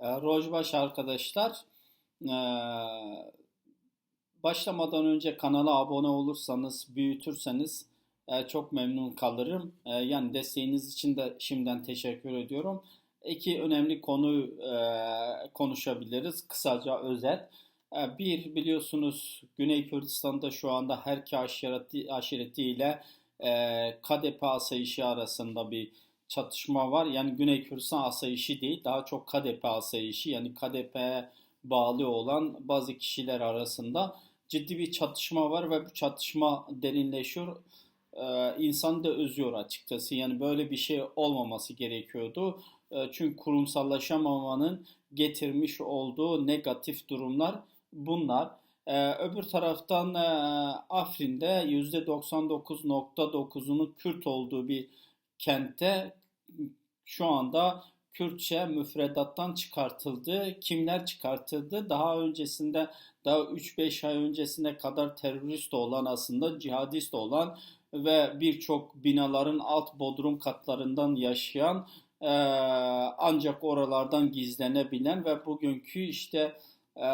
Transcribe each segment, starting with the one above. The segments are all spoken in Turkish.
E, Rojbaş arkadaşlar, e, başlamadan önce kanala abone olursanız, büyütürseniz e, çok memnun kalırım. E, yani desteğiniz için de şimdiden teşekkür ediyorum. İki önemli konu e, konuşabiliriz. Kısaca özet. Bir biliyorsunuz Güney Kürdistan'da şu anda Herki aşireti, aşiretiyle e, KDP asayişi arasında bir çatışma var. Yani Güney Kürdistan asayişi değil, daha çok KDP asayişi yani KDP'ye bağlı olan bazı kişiler arasında ciddi bir çatışma var ve bu çatışma derinleşiyor. Ee, insan da özüyor açıkçası. Yani böyle bir şey olmaması gerekiyordu. Ee, çünkü kurumsallaşamamanın getirmiş olduğu negatif durumlar bunlar. Ee, öbür taraftan e, Afrin'de %99.9'unun Kürt olduğu bir kentte şu anda Kürtçe müfredattan çıkartıldı. Kimler çıkartıldı? Daha öncesinde, daha 3-5 ay öncesine kadar terörist olan aslında cihadist olan ve birçok binaların alt bodrum katlarından yaşayan e, ancak oralardan gizlenebilen ve bugünkü işte e,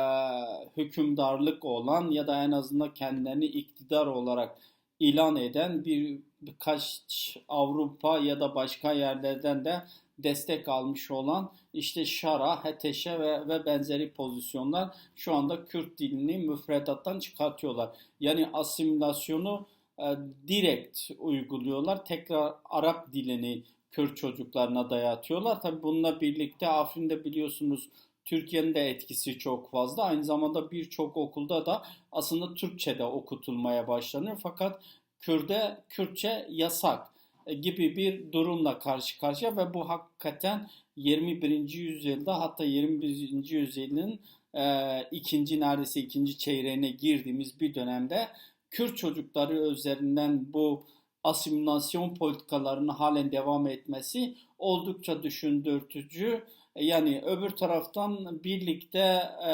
hükümdarlık olan ya da en azından kendilerini iktidar olarak ilan eden bir birkaç Avrupa ya da başka yerlerden de destek almış olan işte Şara, Heteşe ve, ve benzeri pozisyonlar şu anda Kürt dilini müfredattan çıkartıyorlar. Yani asimilasyonu e, direkt uyguluyorlar. Tekrar Arap dilini Kürt çocuklarına dayatıyorlar. Tabi bununla birlikte Afrin'de biliyorsunuz Türkiye'nin de etkisi çok fazla. Aynı zamanda birçok okulda da aslında Türkçe de okutulmaya başlanıyor. Fakat Kürde Kürtçe yasak e, gibi bir durumla karşı karşıya ve bu hakikaten 21. yüzyılda hatta 21. yüzyılın e, ikinci neredeyse ikinci çeyreğine girdiğimiz bir dönemde Kürt çocukları üzerinden bu asimilasyon politikalarının halen devam etmesi oldukça düşündürtücü. Yani öbür taraftan birlikte e,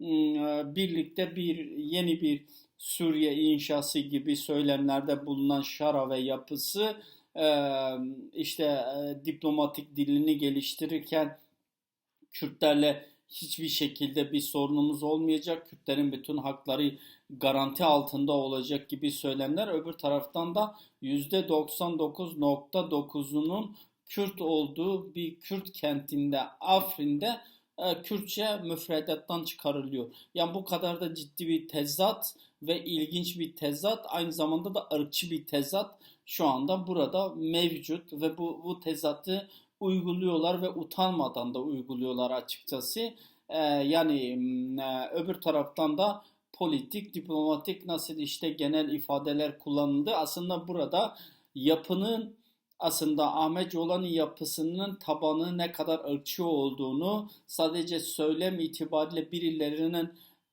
e, birlikte bir yeni bir Suriye inşası gibi söylemlerde bulunan şara ve yapısı e, işte diplomatik dilini geliştirirken Kürtlerle hiçbir şekilde bir sorunumuz olmayacak. Kürtlerin bütün hakları garanti altında olacak gibi söylemler. Öbür taraftan da %99.9'unun Kürt olduğu bir Kürt kentinde Afrin'de e, Kürtçe müfredattan çıkarılıyor. Yani bu kadar da ciddi bir tezat ve ilginç bir tezat aynı zamanda da ırkçı bir tezat şu anda burada mevcut ve bu, bu tezatı uyguluyorlar ve utanmadan da uyguluyorlar açıkçası. Ee, yani e, öbür taraftan da politik, diplomatik nasıl işte genel ifadeler kullanıldı. Aslında burada yapının aslında Ahmet Yolani yapısının tabanı ne kadar ırkçı olduğunu sadece söylem itibariyle birilerinin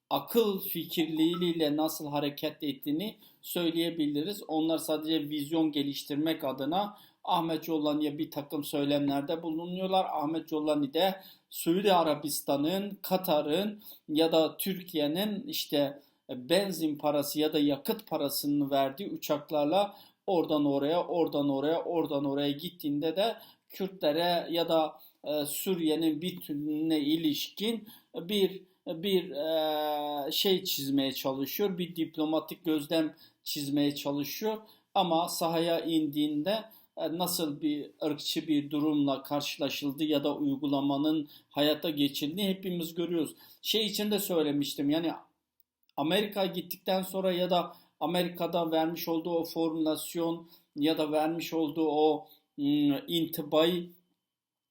akıl fikirliğiyle nasıl hareket ettiğini söyleyebiliriz. Onlar sadece vizyon geliştirmek adına Ahmet Yolani'ye bir takım söylemlerde bulunuyorlar. Ahmet Yolani de Suudi Arabistan'ın, Katar'ın ya da Türkiye'nin işte benzin parası ya da yakıt parasını verdiği uçaklarla oradan oraya, oradan oraya, oradan oraya gittiğinde de Kürtlere ya da e, Suriye'nin bütününe ilişkin bir bir e, şey çizmeye çalışıyor, bir diplomatik gözlem çizmeye çalışıyor ama sahaya indiğinde e, nasıl bir ırkçı bir durumla karşılaşıldı ya da uygulamanın hayata geçildiğini hepimiz görüyoruz. Şey için de söylemiştim yani Amerika gittikten sonra ya da Amerika'da vermiş olduğu o formülasyon ya da vermiş olduğu o ım, intibayı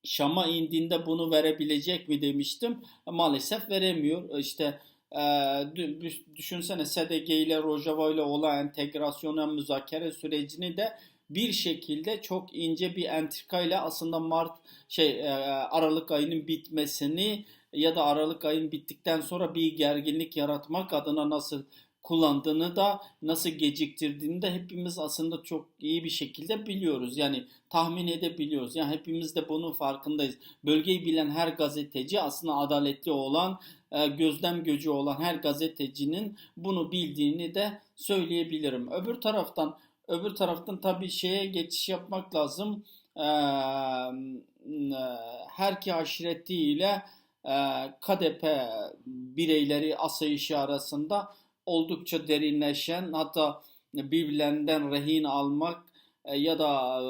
Şam'a indiğinde bunu verebilecek mi demiştim. Maalesef veremiyor. İşte e, düşünsene SDG ile Rojava ile olan entegrasyona müzakere sürecini de bir şekilde çok ince bir entrika ile aslında Mart şey e, Aralık ayının bitmesini ya da Aralık ayın bittikten sonra bir gerginlik yaratmak adına nasıl kullandığını da nasıl geciktirdiğini de hepimiz aslında çok iyi bir şekilde biliyoruz. Yani tahmin edebiliyoruz. Yani hepimiz de bunun farkındayız. Bölgeyi bilen her gazeteci aslında adaletli olan, e, gözlem gücü olan her gazetecinin bunu bildiğini de söyleyebilirim. Öbür taraftan öbür taraftan tabii şeye geçiş yapmak lazım. Ee, her ki aşiretiyle e, KDP bireyleri asayişi arasında oldukça derinleşen hatta birbirlerinden rehin almak e, ya da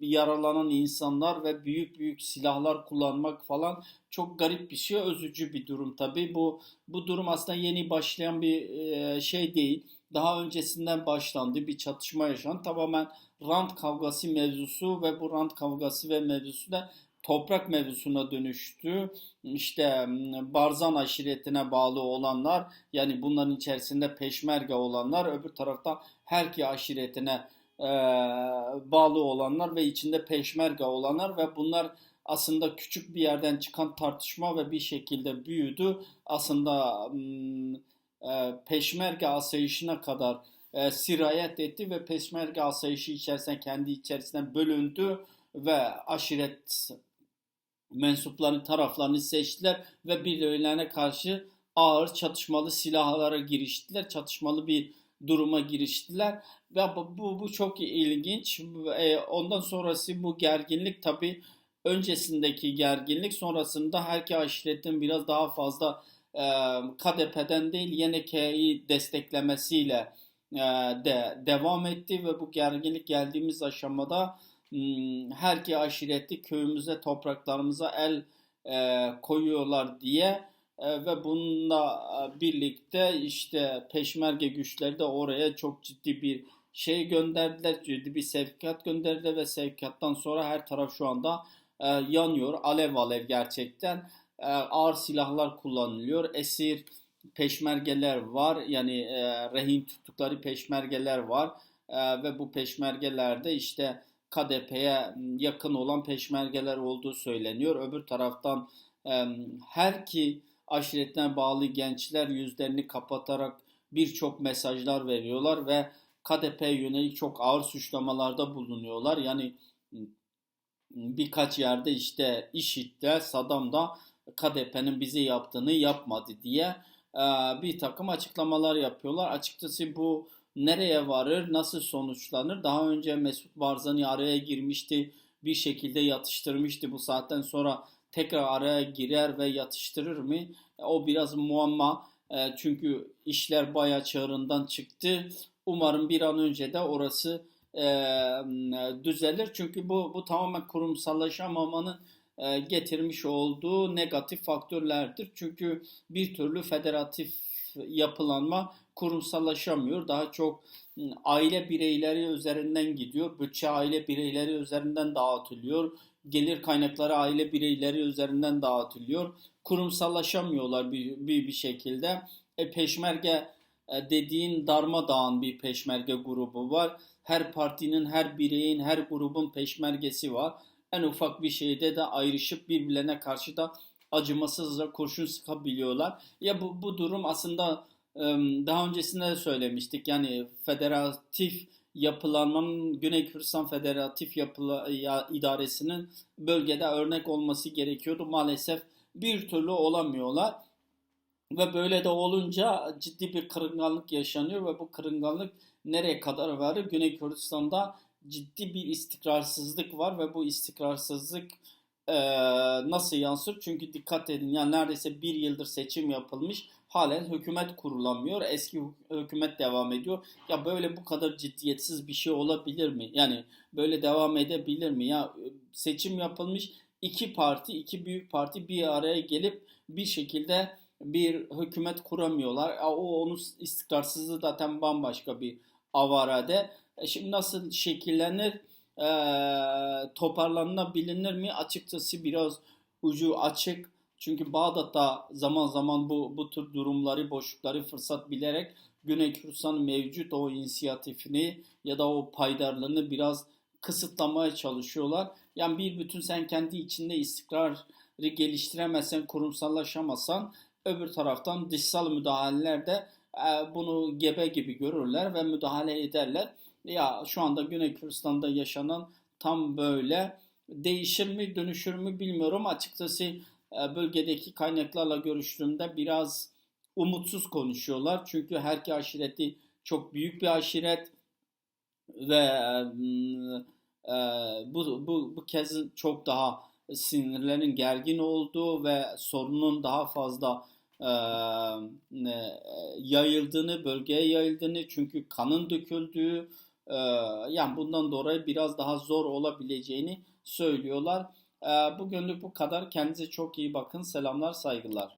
e, yaralanan insanlar ve büyük büyük silahlar kullanmak falan çok garip bir şey, özücü bir durum tabii. Bu bu durum aslında yeni başlayan bir e, şey değil. Daha öncesinden başlandı, bir çatışma yaşandı. Tamamen rant kavgası mevzusu ve bu rant kavgası ve mevzusu da toprak mevzusuna dönüştü. İşte Barzan aşiretine bağlı olanlar yani bunların içerisinde peşmerge olanlar öbür tarafta Herki aşiretine e, bağlı olanlar ve içinde peşmerge olanlar ve bunlar aslında küçük bir yerden çıkan tartışma ve bir şekilde büyüdü. Aslında e, peşmerge asayişine kadar e, sirayet etti ve peşmerge asayişi içerisinde kendi içerisinde bölündü ve aşiret mensuplarını taraflarını seçtiler ve birbirlerine karşı ağır çatışmalı silahlara giriştiler. Çatışmalı bir duruma giriştiler ve bu, bu, çok ilginç. E, ondan sonrası bu gerginlik tabi öncesindeki gerginlik sonrasında her iki aşiretin biraz daha fazla e, KDP'den değil YNK'yi desteklemesiyle e, de devam etti ve bu gerginlik geldiğimiz aşamada her iki aşireti köyümüze, topraklarımıza el e, koyuyorlar diye e, ve bununla e, birlikte işte peşmerge güçleri de oraya çok ciddi bir şey gönderdiler, ciddi bir sevkiyat gönderdi ve sevkiyattan sonra her taraf şu anda e, yanıyor, alev alev gerçekten. E, ağır silahlar kullanılıyor, esir peşmergeler var, yani e, rehin tuttukları peşmergeler var e, ve bu peşmergelerde işte KDP'ye yakın olan peşmergeler olduğu söyleniyor. Öbür taraftan her ki aşiretine bağlı gençler yüzlerini kapatarak birçok mesajlar veriyorlar ve KDP yönelik çok ağır suçlamalarda bulunuyorlar. Yani birkaç yerde işte IŞİD'de, Saddam'da KDP'nin bize yaptığını yapmadı diye bir takım açıklamalar yapıyorlar. Açıkçası bu nereye varır, nasıl sonuçlanır? Daha önce Mesut Barzani araya girmişti, bir şekilde yatıştırmıştı. Bu saatten sonra tekrar araya girer ve yatıştırır mı? O biraz muamma. E, çünkü işler baya çağrından çıktı. Umarım bir an önce de orası e, düzelir. Çünkü bu, bu tamamen kurumsallaşamamanın e, getirmiş olduğu negatif faktörlerdir. Çünkü bir türlü federatif yapılanma kurumsallaşamıyor. Daha çok ıı, aile bireyleri üzerinden gidiyor. Bütçe aile bireyleri üzerinden dağıtılıyor. Gelir kaynakları aile bireyleri üzerinden dağıtılıyor. Kurumsallaşamıyorlar bir, bir, bir şekilde. E, peşmerge e, dediğin darmadağın bir peşmerge grubu var. Her partinin, her bireyin, her grubun peşmergesi var. En ufak bir şeyde de ayrışıp birbirlerine karşı da acımasızca kurşun sıkabiliyorlar. Ya bu, bu durum aslında daha öncesinde de söylemiştik. Yani federatif yapılanmanın Güney Kürdistan Federatif Yapıla, ya, İdaresi'nin bölgede örnek olması gerekiyordu. Maalesef bir türlü olamıyorlar. Ve böyle de olunca ciddi bir kırılganlık yaşanıyor ve bu kırılganlık nereye kadar varır? Güney Kürdistan'da ciddi bir istikrarsızlık var ve bu istikrarsızlık e, nasıl yansır? Çünkü dikkat edin yani neredeyse bir yıldır seçim yapılmış halen hükümet kurulamıyor. Eski hükümet devam ediyor. Ya böyle bu kadar ciddiyetsiz bir şey olabilir mi? Yani böyle devam edebilir mi? Ya seçim yapılmış iki parti, iki büyük parti bir araya gelip bir şekilde bir hükümet kuramıyorlar. O onun istikrarsızlığı zaten bambaşka bir avarade. E şimdi nasıl şekillenir? E, toparlanabilir mi? Açıkçası biraz ucu açık. Çünkü Bağdat'ta zaman zaman bu, bu tür durumları, boşlukları fırsat bilerek Güney Kürdistan mevcut o inisiyatifini ya da o paydarlığını biraz kısıtlamaya çalışıyorlar. Yani bir bütün sen kendi içinde istikrarı geliştiremezsen, kurumsallaşamazsan öbür taraftan dışsal müdahaleler de e, bunu gebe gibi görürler ve müdahale ederler. Ya şu anda Güney Kürdistan'da yaşanan tam böyle değişir mi dönüşür mü bilmiyorum. Açıkçası bölgedeki kaynaklarla görüştüğümde biraz umutsuz konuşuyorlar. Çünkü her iki aşireti çok büyük bir aşiret ve e, bu, bu, bu kez çok daha sinirlerin gergin olduğu ve sorunun daha fazla e, yayıldığını, bölgeye yayıldığını çünkü kanın döküldüğü e, yani bundan dolayı biraz daha zor olabileceğini söylüyorlar. E, bugünlük bu kadar. Kendinize çok iyi bakın. Selamlar, saygılar.